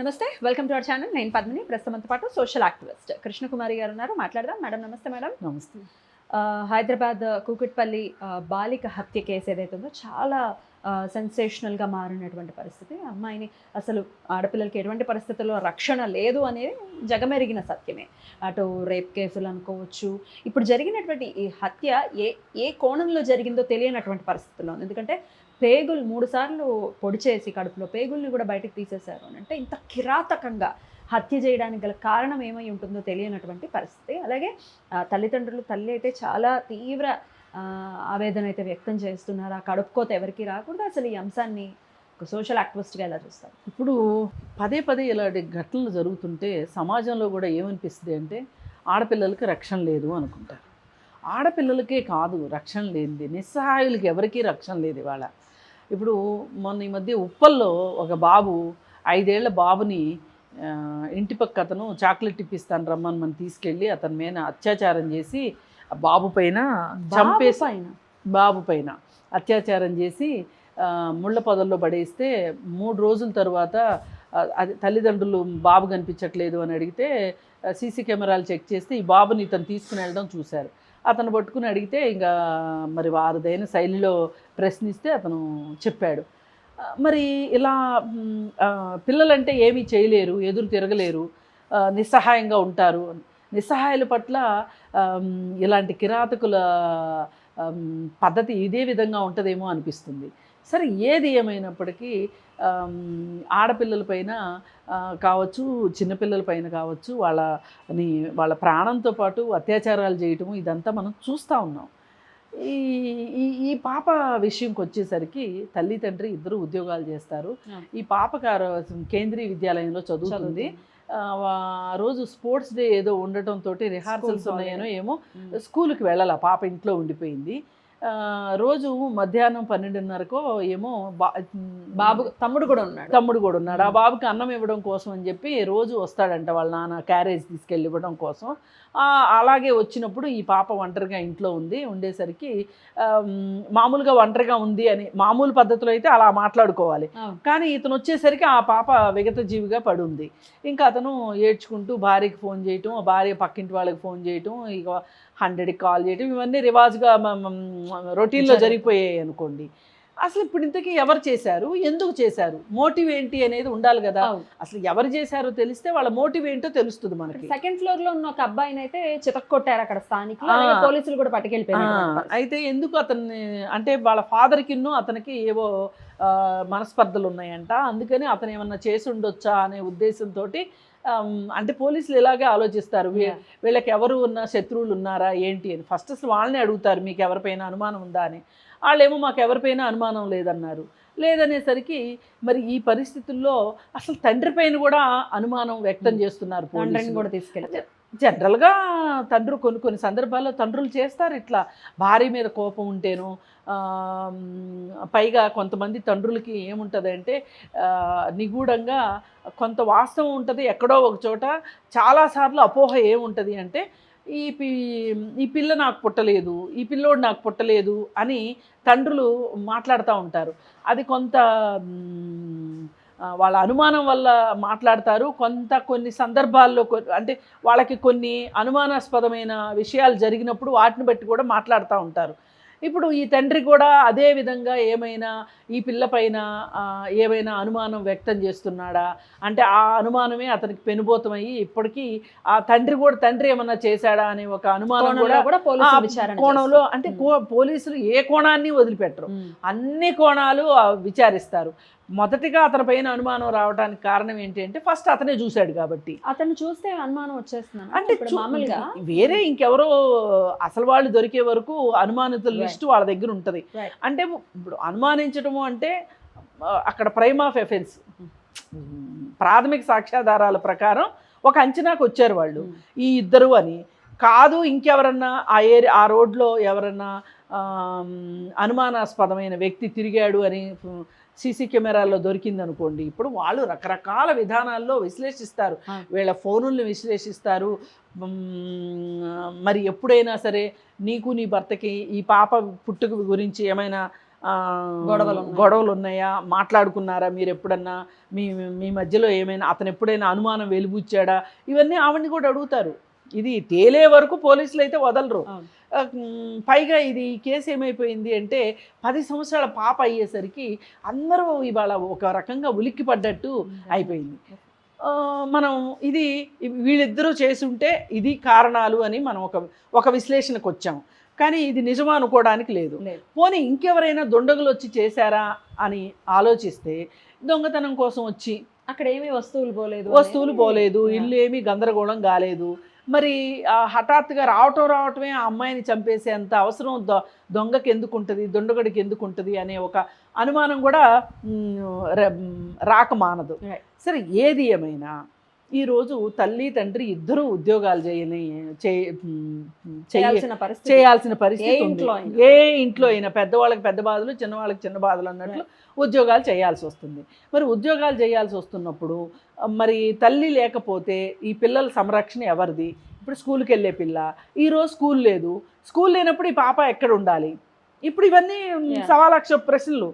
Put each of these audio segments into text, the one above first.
నమస్తే welcome to our channel. నేను పద్మిని ప్రస్తుతంతో పాటు సోషల్ యాక్టివిస్ట్. కృష్ణకుమారి గారు ఉన్నారు. మాట్లాడదాం. మేడం నమస్తే మేడం. నమస్తే. హైదరాబాద్ కూకట్పల్లి బాలిక హత్య కేసు ఏదైతే ఉందో చాలా సెన్సేషనల్గా మారినటువంటి పరిస్థితి. అమ్మాయిని అసలు ఆడపిల్లలకి ఎటువంటి పరిస్థితుల్లో రక్షణ లేదు అనేది జగమెరిగిన సత్యమే. అటు రేప్ కేసులు అనుకోవచ్చు. ఇప్పుడు జరిగినటువంటి ఈ హత్య ఏ ఏ కోణంలో జరిగిందో తెలియనటువంటి పరిస్థితుల్లో ఉంది. ఎందుకంటే పేగులు మూడు సార్లు పొడి చేసి కడుపులో పేగుల్ని కూడా బయటకు తీసేశారు అని అంటే ఇంత కిరాతకంగా హత్య చేయడానికి గల కారణం ఏమై ఉంటుందో తెలియనటువంటి పరిస్థితి. అలాగే ఆ, తల్లిదండ్రులు తల్లి అయితే చాలా తీవ్ర ఆవేదన అయితే వ్యక్తం చేస్తున్నారు. ఆ కడుపుకోత ఎవరికి రాకూడదు. అసలు ఈ అంశాన్ని ఒక సోషల్ యాక్టివిస్ట్గా ఎలా చూస్తారు? ఇప్పుడు పదే పదే ఇలాంటి ఘటనలు జరుగుతుంటే సమాజంలో కూడా ఏమనిపిస్తుంది అంటే ఆడపిల్లలకి రక్షణ లేదు అనుకుంటారు. ఆడపిల్లలకే కాదు రక్షణ లేనిది నిస్సహాయులకి ఎవరికీ రక్షణ లేదు ఇవాళ. ఇప్పుడు మొన్న ఈ మధ్య ఉప్పల్లో ఒక బాబు ఐదేళ్ళ బాబుని ఇంటి పక్క అతను చాక్లెట్ ఇప్పిస్తాను రమ్మని మనం తీసుకెళ్ళి అతని మీద అత్యాచారం చేసి ఆ బాబు పైన చంపేసి బాబు పైన అత్యాచారం చేసి ముళ్ళ పొదల్లో పడేస్తే మూడు రోజుల తర్వాత అది తల్లిదండ్రులు బాబు కనిపించట్లేదు అని అడిగితే సీసీ కెమెరాలు చెక్ చేస్తే ఈ బాబుని ఇతను తీసుకుని వెళ్ళడం చూశారు. అతను పట్టుకుని అడిగితే ఇంకా మరి వారిదైన శైలిలో ప్రశ్నిస్తే అతను చెప్పాడు. మరి ఇలా పిల్లలంటే ఏమీ చేయలేరు ఎదురు తిరగలేరు నిస్సహాయంగా ఉంటారు. నిస్సహాయాల పట్ల ఇలాంటి కిరాతకుల పద్ధతి ఇదే విధంగా ఉంటుందేమో అనిపిస్తుంది. సరే ఏది ఏమైనప్పటికీ ఆడపిల్లలపైన కావచ్చు చిన్నపిల్లలపైన కావచ్చు వాళ్ళని వాళ్ళ ప్రాణంతో పాటు అత్యాచారాలు చేయటము ఇదంతా మనం చూస్తూ ఉన్నాం. ఈ ఈ ఈ పాప విషయంకి వచ్చేసరికి తల్లి తండ్రి ఇద్దరు ఉద్యోగాలు చేస్తారు. ఈ పాప కేంద్రీయ విద్యాలయంలో చదువుతుంది. రోజు స్పోర్ట్స్ డే ఏదో ఉండటంతో రిహార్సల్స్ ఉన్నాయనో ఏమో స్కూల్కి వెళ్ళాల. పాప ఇంట్లో ఉండిపోయింది. రోజు మధ్యాహ్నం పన్నెండున్నరకో ఏమో బా బాబు తమ్ముడు కూడా ఉన్నాడు. తమ్ముడు కూడా ఉన్నాడు. ఆ బాబుకి అన్నం ఇవ్వడం కోసం అని చెప్పి రోజు వస్తాడంట వాళ్ళ నాన్న క్యారేజ్ తీసుకెళ్ళి ఇవ్వడం కోసం. అలాగే వచ్చినప్పుడు ఈ పాప ఒంటరిగా ఇంట్లో ఉంది. ఉండేసరికి మామూలుగా ఒంటరిగా ఉంది అని మామూలు పద్ధతిలో అయితే అలా మాట్లాడుకోవాలి. కానీ ఇతను వచ్చేసరికి ఆ పాప విగత జీవిగా పడుంది. ఇంకా అతను ఏడ్చుకుంటూ భార్యకి ఫోన్ చేయటం ఆ భార్య పక్కింటి వాళ్ళకి ఫోన్ చేయటం ఇక హండ్రెడ్కి కాల్ చేయటం ఇవన్నీ రివాజ్గా రొటీన్లో జరుగు- జరిగిపోయాయి అనుకోండి. అసలు ఇప్పుడు ఇంతకీ ఎవరు చేశారు? ఎందుకు చేశారు? మోటివ్ ఏంటి అనేది ఉండాలి కదా. అసలు ఎవరు చేశారో తెలిస్తే వాళ్ళ మోటివ్ ఏంటో తెలుస్తుంది మనకి. సెకండ్ ఫ్లోర్లో ఉన్న ఒక అబ్బాయిని అయితే చితక్కొట్టారు అక్కడ. అలాగే పోలీసులు కూడా పట్టుకెళ్ళిపోయారు అయితే ఎందుకు అతన్ని అంటే వాళ్ళ ఫాదర్కిను అతనికి ఏవో మనస్పర్ధలు ఉన్నాయంట. అందుకని అతను ఏమన్నా చేసి ఉండొచ్చా అనే ఉద్దేశంతో అంటే పోలీసులు ఇలాగే ఆలోచిస్తారు. వీళ్ళకి ఎవరు ఉన్న శత్రువులు ఉన్నారా ఏంటి అని ఫస్ట్ అసలు వాళ్ళని అడుగుతారు మీకు ఎవరిపైన అనుమానం ఉందా అని వాళ్ళేమో మాకు ఎవరిపైన అనుమానం లేదన్నారు లేదనేసరికి మరి ఈ పరిస్థితుల్లో అసలు తండ్రి పైన కూడా అనుమానం వ్యక్తం Hmm. చేస్తున్నారు తండ్రిని పోలీసులు. కూడా తీసుకెళ్ళారు జనరల్గా తండ్రులు కొన్ని కొన్ని సందర్భాల్లో తండ్రులు చేస్తారు ఇట్లా. భార్య మీద కోపం ఉంటేను పైగా కొంతమంది తండ్రులకి ఏముంటుంది అంటే నిగూఢంగా కొంత వాస్తవం ఉంటుంది ఎక్కడో ఒక చోట. చాలాసార్లు అపోహ ఏముంటుంది అంటే ఈ పి ఈ పిల్ల నాకు పుట్టలేదు ఈ పిల్లోడు నాకు పుట్టలేదు అని తండ్రులు మాట్లాడుతూ ఉంటారు. అది కొంత వాళ్ళ అనుమానం వల్ల మాట్లాడతారు. కొంత కొన్ని సందర్భాల్లో అంటే వాళ్ళకి కొన్ని అనుమానాస్పదమైన విషయాలు జరిగినప్పుడు వాటిని బట్టి కూడా మాట్లాడుతూ ఉంటారు. ఇప్పుడు ఈ తండ్రి కూడా అదే విధంగా ఏమైనా ఈ పిల్ల పైన ఆ, ఏమైనా అనుమానం వ్యక్తం చేస్తున్నాడా? అంటే ఆ అనుమానమే అతనికి పెనుభూతమయ్యి ఇప్పటికీ ఆ తండ్రి కూడా తండ్రి ఏమన్నా చేశాడా అనే ఒక అనుమానం కూడా కోణంలో. అంటే పోలీసులు ఏ కోణాన్ని వదిలిపెట్టరు. అన్ని కోణాలు విచారిస్తారు. మొదటిగా అతని పైన అనుమానం రావడానికి కారణం ఏంటి అంటే ఫస్ట్ అతనే చూశాడు కాబట్టి అతను చూస్తే అనుమానం వచ్చేస్తున్నాను అంటే మామూలుగా వేరే ఇంకెవరో అసలు వాళ్ళు దొరికే వరకు అనుమానితుల. లిస్ట్ వాళ్ళ దగ్గర ఉంటుంది. అంటే ఇప్పుడు అనుమానించడము అంటే అక్కడ ప్రైమ్ ఆఫ్ ఎఫెన్స్ ప్రాథమిక సాక్ష్యాధారాల ప్రకారం ఒక అంచనాకు వచ్చారు వాళ్ళు ఉమ్. ఈ ఇద్దరు అని కాదు ఇంకెవరన్నా ఆ ఏరి ఆ రోడ్లో ఎవరన్నా అనుమానాస్పదమైన వ్యక్తి తిరిగాడు అని సీసీ కెమెరాల్లో దొరికింది అనుకోండి ఇప్పుడు వాళ్ళు రకరకాల విధానాల్లో విశ్లేషిస్తారు. వీళ్ళ ఫోనుల్ని విశ్లేషిస్తారు. మరి ఎప్పుడైనా సరే నీకు నీ భర్తకి ఈ పాప పుట్టుక గురించి ఏమైనా గొడవలు? గొడవలు ఉన్నాయా? మాట్లాడుకున్నారా? మీరు ఎప్పుడన్నా మీ మీ మధ్యలో ఏమైనా అతను ఎప్పుడైనా అనుమానం వెలుబుచ్చాడా? ఇవన్నీ ఆవిడని కూడా అడుగుతారు. ఇది తేలే వరకు పోలీసులు అయితే వదలరు పైగా ఇది కేసు ఏమైపోయింది అంటే పది సంవత్సరాల పాప అయ్యేసరికి అందరూ ఇవాళ ఒక రకంగా ఉలిక్కి పడ్డట్టు అయిపోయింది. మనం ఇది వీళ్ళిద్దరూ చేసుంటే ఇది కారణాలు అని మనం ఒక ఒక విశ్లేషణకు వచ్చాం. కానీ ఇది నిజమా అనుకోవడానికి లేదు. పోనీ ఇంకెవరైనా దొండగులు వచ్చి చేశారా అని ఆలోచిస్తే దొంగతనం కోసం వచ్చి అక్కడ ఏమీ వస్తువులు పోలేదు వస్తువులు పోలేదు. ఇల్లు ఏమీ గందరగోళం కాలేదు మరి హఠాత్తుగా రావటం రావటమే ఆ అమ్మాయిని చంపేసేంత అవసరం దొ దొంగకి ఎందుకు ఉంటుంది దొండగడికి ఎందుకు ఉంటుంది అనే ఒక అనుమానం కూడా రాక మానదు. సరే ఏది ఏమైనా ఈరోజు తల్లి తండ్రి ఇద్దరూ ఉద్యోగాలు చేయని చేయాల్సిన పరిస్థితి. చేయాల్సిన పరిస్థితి ఏ. ఇంట్లో అయినా. ఏ ఇంట్లో అయినా పెద్దవాళ్ళకి పెద్ద బాధలు చిన్నవాళ్ళకి చిన్న బాధలు అన్నట్లు ఉద్యోగాలు చేయాల్సి వస్తుంది. మరి ఉద్యోగాలు చేయాల్సి వస్తున్నప్పుడు మరి తల్లి లేకపోతే ఈ పిల్లల సంరక్షణ ఎవరిది? ఇప్పుడు స్కూల్కి వెళ్ళే పిల్ల. ఈరోజు స్కూల్ లేదు. స్కూల్ లేనప్పుడు ఈ పాప ఎక్కడ ఉండాలి? ఇప్పుడు ఇవన్నీ మ్, Yeah. సవా లక్ష ప్రశ్నలు.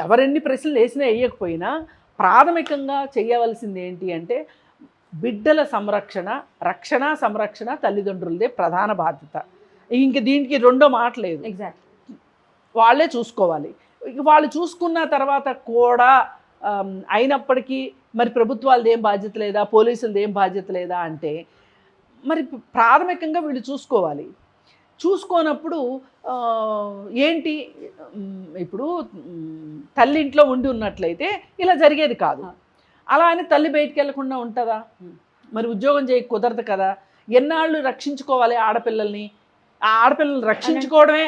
ఎవరెన్ని ప్రశ్నలు వేసినా వేయకపోయినా ప్రాథమికంగా చేయవలసింది ఏంటి అంటే బిడ్డల సంరక్షణ రక్షణ సంరక్షణ తల్లిదండ్రులదే ప్రధాన బాధ్యత. ఇంక దీనికి రెండో మాట లేదు. ఎగ్జాక్ట్ వాళ్ళే చూసుకోవాలి. వాళ్ళు చూసుకున్న తర్వాత కూడా అయినప్పటికీ మరి ప్రభుత్వాలది ఏం బాధ్యత లేదా పోలీసులది ఏం బాధ్యత లేదా అంటే మరి ప్రాథమికంగా వీళ్ళు చూసుకోవాలి. చూసుకోనప్పుడు ఏంటి ఇప్పుడు తల్లి ఇంట్లో ఉండి ఉన్నట్లయితే ఇలా జరిగేది కాదు. అలా అని తల్లి బయటికి వెళ్ళకుండా ఉంటుందా. మరి ఉద్యోగం చేయ కుదరదు కదా. ఎన్నాళ్ళు రక్షించుకోవాలి ఆడపిల్లల్ని? ఆ ఆడపిల్లల్ని రక్షించుకోవడమే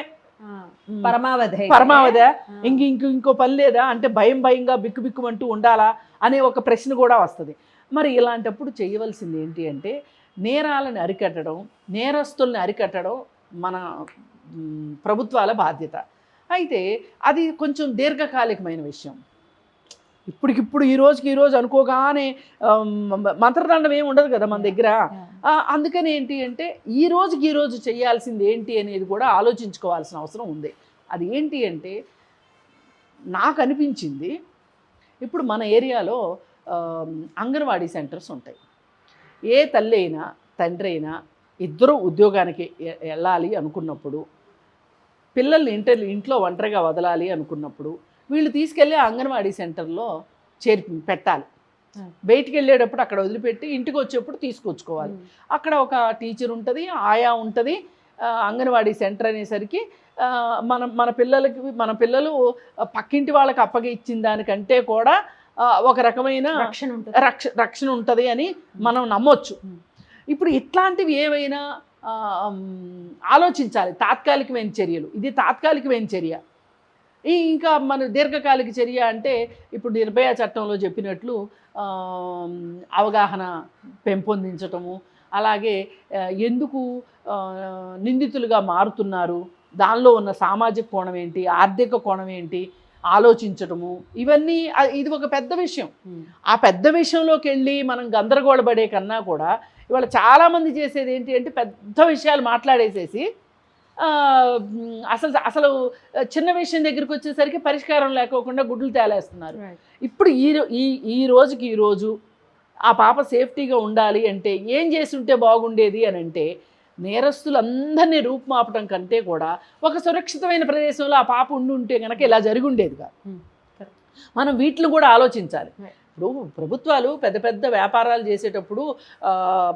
పరమావధి. పరమావధి. ఇంక ఇంక ఇంకో పని లేదా? అంటే భయం భయంగా బిక్కు బిక్కుమంటూ ఉండాలా? అనే ఒక ప్రశ్న కూడా వస్తుంది. మరి ఇలాంటప్పుడు చేయవలసింది ఏంటి అంటే నేరాలను అరికట్టడం నేరస్తుల్ని అరికట్టడం మన ప్రభుత్వాల బాధ్యత. అయితే అది కొంచెం దీర్ఘకాలికమైన విషయం. ఇప్పటికిప్పుడు ఈ రోజుకి ఈ రోజు అనుకోగానే మంత్రదండం ఏమి ఉండదు కదా మన దగ్గర. అందుకని ఏంటి అంటే ఈ రోజుకి ఈ రోజు చేయాల్సింది ఏంటి అనేది కూడా ఆలోచించుకోవాల్సిన అవసరం ఉంది. అది ఏంటి అంటే నాకు అనిపించింది ఇప్పుడు మన ఏరియాలో అంగన్వాడీ సెంటర్స్ ఉంటాయి. ఏ తల్లి అయినా తండ్రి అయినా ఇద్దరు ఉద్యోగానికి వెళ్ళాలి అనుకున్నప్పుడు పిల్లల్ని ఇంట ఇంట్లో ఒంటరిగా వదలాలి అనుకున్నప్పుడు వీళ్ళు తీసుకెళ్ళి అంగన్వాడీ సెంటర్లో చేరి పెట్టాలి. బయటికి వెళ్ళేటప్పుడు అక్కడ వదిలిపెట్టి ఇంటికి వచ్చేప్పుడు తీసుకొచ్చుకోవాలి అక్కడ ఒక టీచర్ ఉంటుంది ఆయా ఉంటుంది. అంగన్వాడీ సెంటర్ అనేసరికి మన మన పిల్లలకి మన పిల్లలు పక్కింటి వాళ్ళకి అప్పగి ఇచ్చిన దానికంటే కూడా ఒక రకమైన రక్షణ రక్షణ ఉంటుంది అని మనం నమ్మొచ్చు. ఇప్పుడు ఇట్లాంటివి ఏవైనా ఆలోచించాలి. తాత్కాలికమైన చర్యలు. ఇది తాత్కాలికమైన చర్య. ఈ ఇంకా మన దీర్ఘకాలిక చర్య అంటే ఇప్పుడు నిర్భయ చట్టంలో చెప్పినట్లు అవగాహన పెంపొందించటము అలాగే ఎందుకు నిందితులుగా మారుతున్నారు దానిలో ఉన్న సామాజిక కోణం ఏంటి ఆర్థిక కోణం ఏంటి ఆలోచించటము ఇవన్నీ ఇది ఒక పెద్ద విషయం. ఆ పెద్ద విషయంలోకి వెళ్ళి మనం గందరగోళపడే కన్నా కూడా ఇవాళ చాలామంది చేసేది ఏంటి అంటే పెద్ద విషయాలు మాట్లాడేసేసి అసలు అసలు చిన్న విషయం దగ్గరికి వచ్చేసరికి పరిష్కారం లేకోకుండా గుడ్లు తేలేస్తున్నారు. ఇప్పుడు ఈ ఈ ఈ రోజుకి ఈ రోజు ఆ పాప సేఫ్టీగా ఉండాలి అంటే ఏం చేసి ఉంటే బాగుండేది అని అంటే నేరస్తులందరినీ రూపుమాపటం కంటే కూడా ఒక సురక్షితమైన ప్రదేశంలో ఆ పాప ఉండి ఉంటే కనుక ఇలా జరిగి ఉండేది కాదు Hmm. మనం వీటిని కూడా ఆలోచించాలి. ఇప్పుడు ప్రభుత్వాలు పెద్ద పెద్ద వ్యాపారాలు చేసేటప్పుడు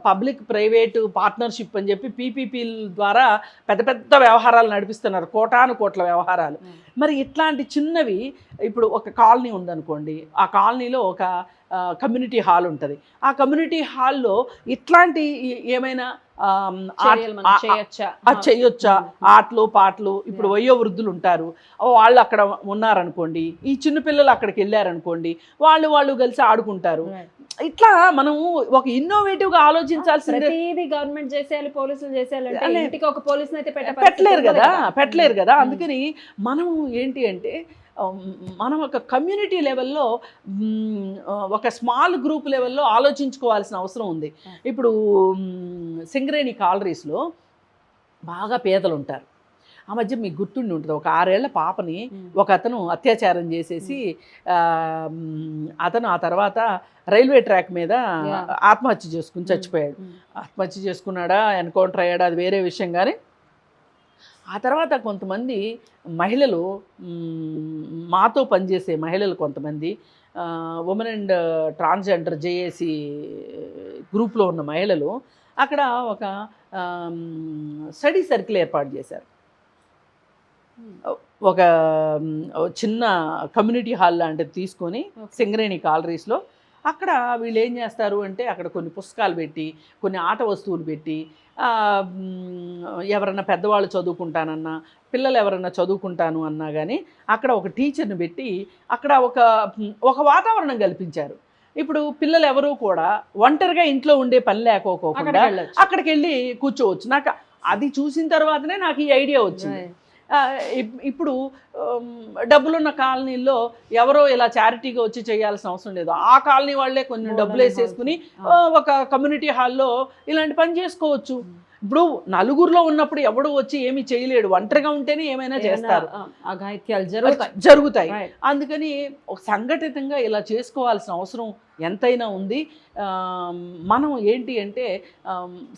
పబ్లిక్ ప్రైవేటు పార్ట్నర్షిప్ అని చెప్పి పీపీపీల ద్వారా పెద్ద పెద్ద వ్యవహారాలు నడిపిస్తున్నారు. కోటాను కోట్ల వ్యవహారాలు. మరి ఇట్లాంటి చిన్నవి ఇప్పుడు ఒక కాలనీ ఉందనుకోండి ఆ కాలనీలో ఒక కమ్యూనిటీ హాల్ ఉంటుంది. ఆ కమ్యూనిటీ హాల్లో ఇట్లాంటి ఏమైనా చేయొచ్చా. ఆటలు పాటలు ఇప్పుడు వయ్యో వృద్ధులు ఉంటారు వాళ్ళు అక్కడ ఉన్నారనుకోండి ఈ చిన్న పిల్లలు అక్కడికి వెళ్ళారనుకోండి వాళ్ళు వాళ్ళు కలిసి ఆడుకుంటారు. ఇట్లా మనం ఒక ఇన్నోవేటివ్గా ఆలోచించాల్సిందే ప్రతిదీ గవర్నమెంట్ చేసేయాలి పోలీసులు చేసేయాలంటే అలే. ఇంటికి ఒక పోలీసుని అయితే పెట్టే పెట్టలేరు కదా పెట్టలేరు కదా ఉమ్. అందుకని మనం ఏంటి అంటే మనం ఒక కమ్యూనిటీ లెవెల్లో ఒక స్మాల్ గ్రూప్ లెవెల్లో ఆలోచించుకోవాల్సిన అవసరం ఉంది. ఇప్పుడు సింగరేణి కాలరీస్లో బాగా పేదలు ఉంటారు ఆ మధ్య మీకు గుర్తుండి ఉంటుంది ఒక ఆరేళ్ళ పాపని. ఒక అతను అత్యాచారం చేసేసి అతను ఆ తర్వాత రైల్వే ట్రాక్ మీద. ఆత్మహత్య చేసుకుని చచ్చిపోయాడు. ఆత్మహత్య చేసుకున్నాడా ఎన్కౌంటర్ అయ్యాడా అది వేరే విషయం కానీ ఆ తర్వాత కొంతమంది మహిళలు మాతో పనిచేసే మహిళలు కొంతమంది ఉమెన్ అండ్ ట్రాన్స్జెండర్ జేఏసి గ్రూప్లో ఉన్న మహిళలు అక్కడ ఒక స్టడీ సర్కిల్ ఏర్పాటు చేశారు ఒక చిన్న కమ్యూనిటీ హాల్ లాంటిది తీసుకొని. సింగరేణి కాలరీస్లో అక్కడ వీళ్ళు ఏం చేస్తారు అంటే అక్కడ కొన్ని పుస్తకాలు పెట్టి కొన్ని ఆట వస్తువులు పెట్టి ఎవరన్నా పెద్దవాళ్ళు చదువుకుంటానన్నా పిల్లలు ఎవరన్నా చదువుకుంటాను అన్నా కానీ అక్కడ ఒక టీచర్ని పెట్టి అక్కడ ఒక ఒక వాతావరణం కల్పించారు. ఇప్పుడు పిల్లలు ఎవరు కూడా ఒంటరిగా ఇంట్లో ఉండే పని లేకోకుండా అక్కడికి వెళ్ళి కూర్చోవచ్చు. నాకు అది చూసిన తర్వాతనే నాకు ఈ ఐడియా వచ్చింది. ఇప్పుడు డబ్బులున్న కాలనీల్లో ఎవరో ఇలా చారిటీగా వచ్చి చేయాల్సిన అవసరం లేదు. ఆ కాలనీ వాళ్ళే కొన్ని డబ్బులు వేసేసుకుని ఒక కమ్యూనిటీ హాల్లో ఇలాంటి పని చేసుకోవచ్చు. ఇప్పుడు నలుగురిలో ఉన్నప్పుడు ఎవడు వచ్చి ఏమీ చేయలేడు. ఒంటరిగా ఉంటేనే ఏమైనా చేస్తారు. అఘాయిత్యాలు జరుగుతాయి. జరుగుతాయి. అందుకని ఒక సంఘటితంగా ఇలా చేసుకోవాల్సిన అవసరం ఎంతైనా ఉంది. మనం ఏంటి అంటే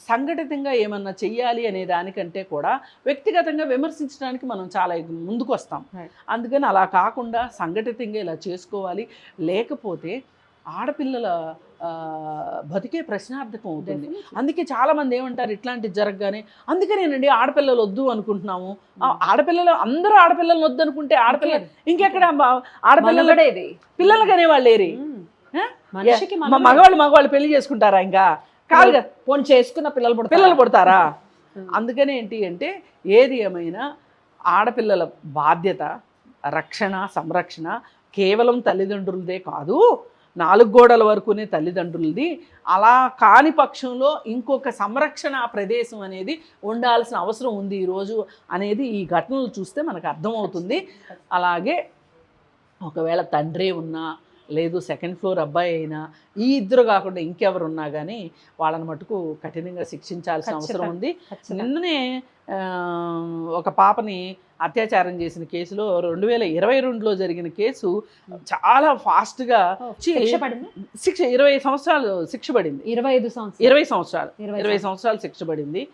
సంఘటితంగా ఏమన్నా చెయ్యాలి అనే దానికంటే కూడా వ్యక్తిగతంగా విమర్శించడానికి మనం చాలా ముందుకు వస్తాం. అందుకని అలా కాకుండా సంఘటితంగా ఇలా చేసుకోవాలి. లేకపోతే ఆడపిల్లల బతికే ప్రశ్నార్థకం అవుతుంది. అందుకే చాలా మంది ఏమంటారు ఇట్లాంటివి జరగగానే అందుకనేనండి ఆడపిల్లలు వద్దు అనుకుంటున్నాము. ఆ, ఆడపిల్లలు అందరూ ఆడపిల్లలు వద్దు అనుకుంటే ఆడపిల్ల ఇంకెక్కడ ఆడపిల్లలు పిల్లలు కనేవాళ్ళు మా మనగడే. మగవాళ్ళు మగవాళ్ళు పెళ్ళి చేసుకుంటారా ఇంకా? కాలుగా పోనీ చేసుకున్న పిల్లలు? పిల్లలు పుడతారా. అందుకని ఏంటి అంటే ఏది ఏమైనా ఆడపిల్లల బాధ్యత రక్షణ సంరక్షణ కేవలం తల్లిదండ్రులదే కాదు నాలుగు గోడల వరకునే తల్లిదండ్రులది. అలా కాని పక్షంలో ఇంకొక సంరక్షణ ప్రదేశం అనేది ఉండాల్సిన అవసరం ఉంది ఈరోజు అనేది ఈ ఘటనలు చూస్తే మనకు అర్థమవుతుంది. అలాగే ఒకవేళ తండ్రి ఉన్నా లేదు సెకండ్ ఫ్లోర్ అబ్బాయి అయినా ఈ ఇద్దరు కాకుండా ఇంకెవరు ఉన్నా కానీ వాళ్ళని మటుకు కఠినంగా శిక్షించాల్సిన అవసరం. ఉంది. నిన్ననే ఒక పాపని అత్యాచారం చేసిన కేసులో రెండు వేల ఇరవై రెండులో జరిగిన కేసు చాలా ఫాస్ట్గా శిక్ష ఇరవై సంవత్సరాలు శిక్ష పడింది. ఇరవై ఐదు సంవత్సరాలు. ఇరవై సంవత్సరాలు. ఇరవై ఇరవై సంవత్సరాలు. శిక్ష పడింది.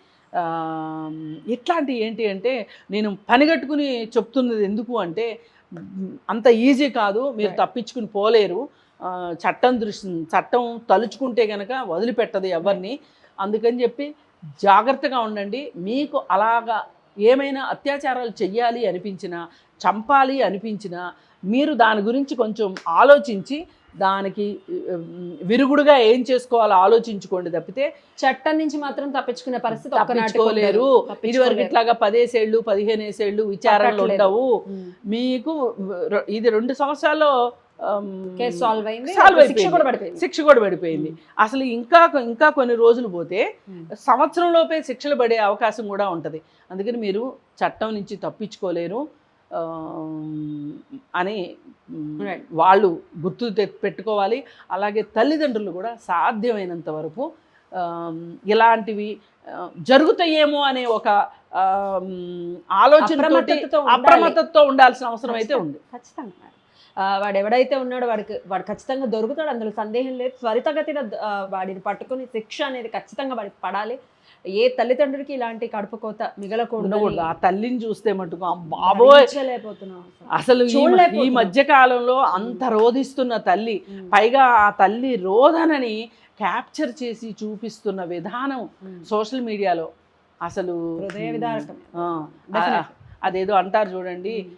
ఇట్లాంటి ఏంటి అంటే నేను పనిగట్టుకుని చెప్తున్నది ఎందుకు అంటే అంత ఈజీ కాదు మీరు. తప్పించుకుని పోలేరు. చట్టం దృష్టి చట్టం తలుచుకుంటే కనుక వదిలిపెట్టదు ఎవరిని. అందుకని చెప్పి జాగ్రత్తగా ఉండండి. మీకు అలాగా ఏమైనా అత్యాచారాలు చెయ్యాలి అనిపించినా చంపాలి అనిపించినా మీరు దాని గురించి కొంచెం ఆలోచించి దానికి విరుగుడుగా ఏం చేసుకోవాలో ఆలోచించుకోండి తప్పితే చట్టం నుంచి మాత్రం తప్పించుకునే పరిస్థితి తప్పించుకోలేరు. ఇదివరకు. ఇట్లాగా పదేసేళ్ళు పదిహేనేసేళ్ళు విచారణలు పట్టట్లేదు. ఉండవు. మీకు ఇది రెండు సంవత్సరాల్లో కేసు సాల్వ్ అయింది సాల్వ్ శిక్ష. కూడా పడిపోయింది శిక్ష కూడా పడిపోయింది అసలు ఇంకా ఇంకా కొన్ని రోజులు పోతే. సంవత్సరంలోపే శిక్షలు పడే అవకాశం కూడా ఉంటుంది అందుకని మీరు చట్టం నుంచి తప్పించుకోలేరు అని. వాళ్ళు గుర్తు పెట్టుకోవాలి అలాగే తల్లిదండ్రులు కూడా సాధ్యమైనంత వరకు ఇలాంటివి జరుగుతాయేమో అనే ఒక ఆలోచన. అప్రమత్తతో ఉండాల్సిన అవసరం అయితే ఉంది ఖచ్చితంగా వాడు ఎవడైతే ఉన్నాడో వాడికి వాడు ఖచ్చితంగా దొరుకుతాడు అందులో సందేహం లేదు త్వరితగతిన వాడిని పట్టుకుని శిక్ష అనేది ఖచ్చితంగా వాడికి పడాలి ఏ తల్లిదండ్రులకి ఇలాంటి కడుపు కోత మిగలకూడదు ఆ తల్లిని చూస్తే మటుకు బాబోయ్ అసలు ఈ. మధ్య కాలంలో అంత రోధిస్తున్న తల్లి. పైగా ఆ తల్లి రోదనని క్యాప్చర్ చేసి చూపిస్తున్న విధానం. సోషల్ మీడియాలో అసలు. అదేదో అంటారు చూడండి